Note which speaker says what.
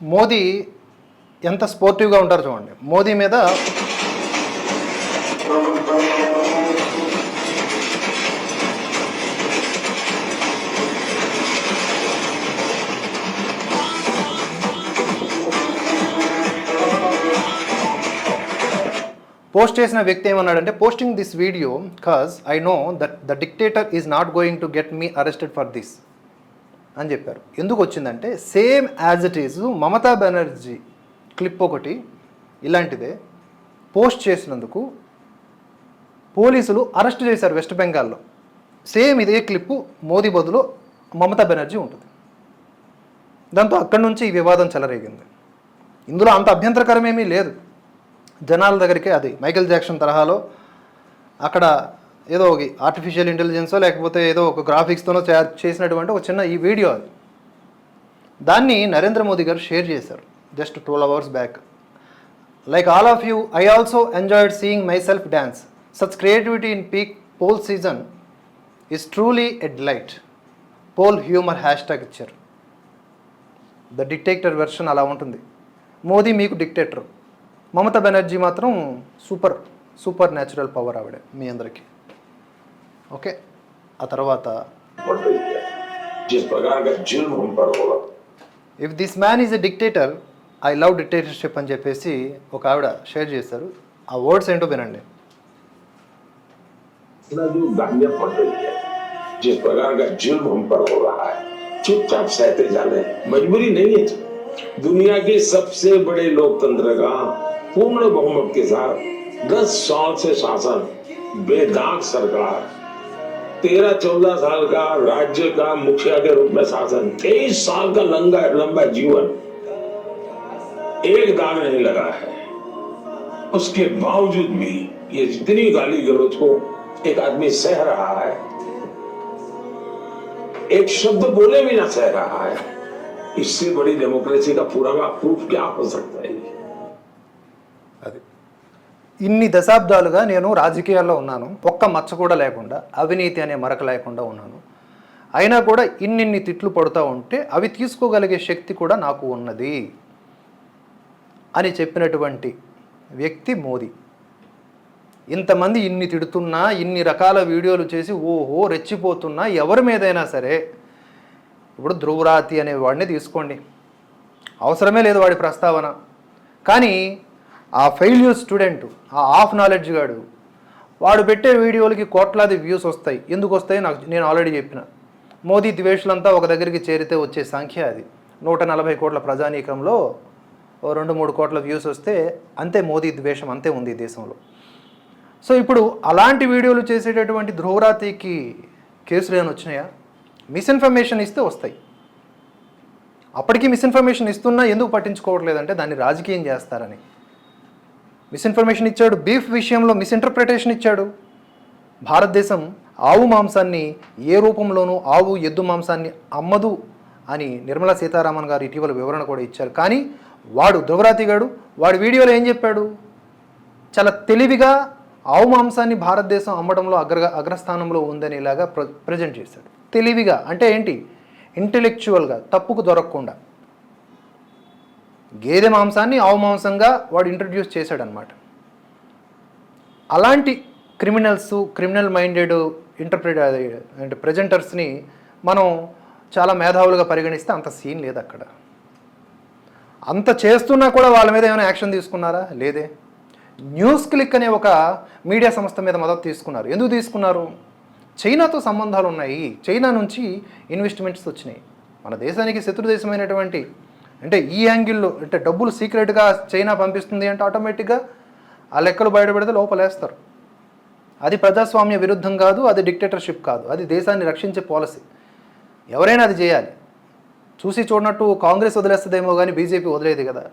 Speaker 1: మోదీ ఎంత స్పోర్టివ్గా ఉంటారు చూడండి. మోదీ మీద పోస్ట్ చేసిన వ్యక్తి ఏమన్నాడంటే posting this video cause I know that the dictator is not going to get me arrested for this అని చెప్పారు. ఎందుకు వచ్చిందంటే same as it is Mamata Banerjee clip ఒకటి ఇలాంటిదే పోస్ట్ చేసినందుకు పోలీసులు అరెస్ట్ చేశారు వెస్ట్ బెంగాల్లో. సేమ్ ఇదే క్లిప్పు మోదీ బదులు మమతా బెనర్జీ ఉంటుంది. దాంతో అక్కడి నుంచి ఈ వివాదం చెలరేగింది. ఇందులో అంత అభ్యంతరకరమేమీ లేదు. జనాల దగ్గరికి అది మైకేల్ జాక్సన్ తరహాలో అక్కడ ఏదో ఒక ఆర్టిఫిషియల్ ఇంటెలిజెన్సో లేకపోతే ఏదో ఒక గ్రాఫిక్స్తోనో చేసినటువంటి ఒక చిన్న ఈ వీడియో అది. దాన్ని నరేంద్ర మోదీ గారు షేర్ చేశారు just twelve hours back like all of you I also enjoyed seeing myself dance such creativity in peak poll season is truly a delight poll humour hashtag ఇచ్చారు. ద డిక్టేటర్ వెర్షన్ అలా ఉంటుంది. మోదీ మీకు dictator Mamata Banerjee మాత్రం super super natural power ఆవిడ మీ అందరికీ. Okay ఆ తర్వాత
Speaker 2: पड़ रही है जिस प्रकार का जुल्म हम पर होगा
Speaker 1: if this man is a dictator I love dictatorship అని చెప్పేసి ఒక ఆవిడ షేర్ చేశారు ఆ వర్డ్స్ ఏంటో వినండి
Speaker 2: इतना जो गालियां पड़ रही है जिस प्रकार का जुल्म हम पर हो रहा है चुपचाप सहते जाने मजबूरी नहीं है दुनिया के सबसे बड़े लोकतंत्र का पूर्ण बहुमत के साथ दस साल से शासन बेदाग सरकार तेरह चौदह साल का राज्य का मुखिया के रूप में शासन। तेईस साल का लंबा लंबा जीवन। एक दाग नहीं लगा है। उसके बावजूद भी ये जितनी गाली गलौज को एक आदमी सह रहा है, एक शब्द बोले भी ना सह रहा है, इससे बड़ी डेमोक्रेसी का पूरा प्रूफ क्या हो सकता है?
Speaker 1: ఇన్ని దశాబ్దాలుగా నేను రాజకీయాల్లో ఉన్నాను. ఒక్క మచ్చ కూడా లేకుండా అవినీతి అనే మరక లేకుండా ఉన్నాను. అయినా కూడా ఇన్నిన్ని తిట్లు పడుతూ ఉంటే అవి తీసుకోగలిగే శక్తి కూడా నాకు ఉన్నది అని చెప్పినటువంటి వ్యక్తి మోదీ. ఇంతమంది ఇన్ని తిడుతున్నా ఇన్ని రకాల వీడియోలు చేసి ఓహో రెచ్చిపోతున్నా ఎవరి మీదైనా సరే ఇప్పుడు ధ్రువరాతి అనే వాడిని తీసుకోండి. అవసరమే లేదు వాడి ప్రస్తావన. కానీ ఆ ఫెయిల్యూర్ స్టూడెంట్ ఆ ఆఫ్ నాలెడ్జ్ గాడు వాడు పెట్టే వీడియోలకి కోట్లాది వ్యూస్ వస్తాయి. ఎందుకు వస్తాయి? నాకు నేను ఆల్రెడీ చెప్పిన. మోదీ ద్వేషులంతా ఒక దగ్గరికి చేరితే వచ్చే సంఖ్య అది. నూట నలభై కోట్ల ప్రజానీకంలో రెండు మూడు కోట్ల వ్యూస్ వస్తే అంతే మోదీ ద్వేషం అంతే ఉంది ఈ దేశంలో. సో ఇప్పుడు అలాంటి వీడియోలు చేసేటటువంటి ధ్రువరాతికి కేసులు ఏమైనా వచ్చినాయా? మిస్ఇన్ఫర్మేషన్ ఇస్తే వస్తాయి. అప్పటికి మిస్ఇన్ఫర్మేషన్ ఇస్తున్నా ఎందుకు పట్టించుకోవట్లేదంటే దాన్ని రాజకీయం చేస్తారని. మిస్ఇన్ఫర్మేషన్ ఇచ్చాడు బీఫ్ విషయంలో మిస్ఇంటర్ప్రిటేషన్ ఇచ్చాడు. భారతదేశం ఆవు మాంసాన్ని ఏ రూపంలోనూ ఆవు ఎద్దు మాంసాన్ని అమ్మదు అని నిర్మలా సీతారామన్ గారు ఇటీవల వివరణ కూడా ఇచ్చారు. కానీ వాడు ధ్రువరాతిగాడు వాడి వీడియోలో ఏం చెప్పాడు? చాలా తెలివిగా ఆవు మాంసాన్ని భారతదేశం అమ్మడంలో అగ్ర అగ్రస్థానంలో ఉందనేలాగా ప్ర ప్రజెంట్ చేశాడు. తెలివిగా అంటే ఏంటి? ఇంటెలెక్చువల్గా తప్పుకు దొరకకుండా. గేదె మాంసాన్ని ఆవు మాంసంగా వాడు ఇంట్రడ్యూస్ చేశాడనమాట అలాంటి క్రిమినల్స్ క్రిమినల్ మైండెడ్ ఇంటర్ప్రిట్ అంటే ప్రజెంటర్స్ని మనం చాలా మేధావులుగా పరిగణిస్తే అంత సీన్ లేదు అక్కడ. అంత చేస్తున్నా కూడా వాళ్ళ మీద ఏమైనా యాక్షన్ తీసుకున్నారా? లేదే. న్యూస్ క్లిక్ అనే ఒక మీడియా సంస్థ మీద మద్దతు తీసుకున్నారు. ఎందుకు తీసుకున్నారు? చైనాతో సంబంధాలు ఉన్నాయి. చైనా నుంచి ఇన్వెస్ట్మెంట్స్ వచ్చినాయి. మన దేశానికి శత్రు దేశమైనటువంటి అంటే ఈ యాంగిల్లో అంటే డబ్బులు సీక్రెట్గా చైనా పంపిస్తుంది అంటే ఆటోమేటిక్గా ఆ లెక్కలు బయటపెడితే లోపలేస్తారు. అది ప్రజాస్వామ్య విరుద్ధం కాదు అది డిక్టేటర్షిప్ కాదు అది దేశాన్ని రక్షించే పాలసీ. ఎవరైనా అది చేయాలి. చూసి చూడనట్టు కాంగ్రెస్ వదిలేస్తుందేమో కానీ బీజేపీ వదిలేదు కదా.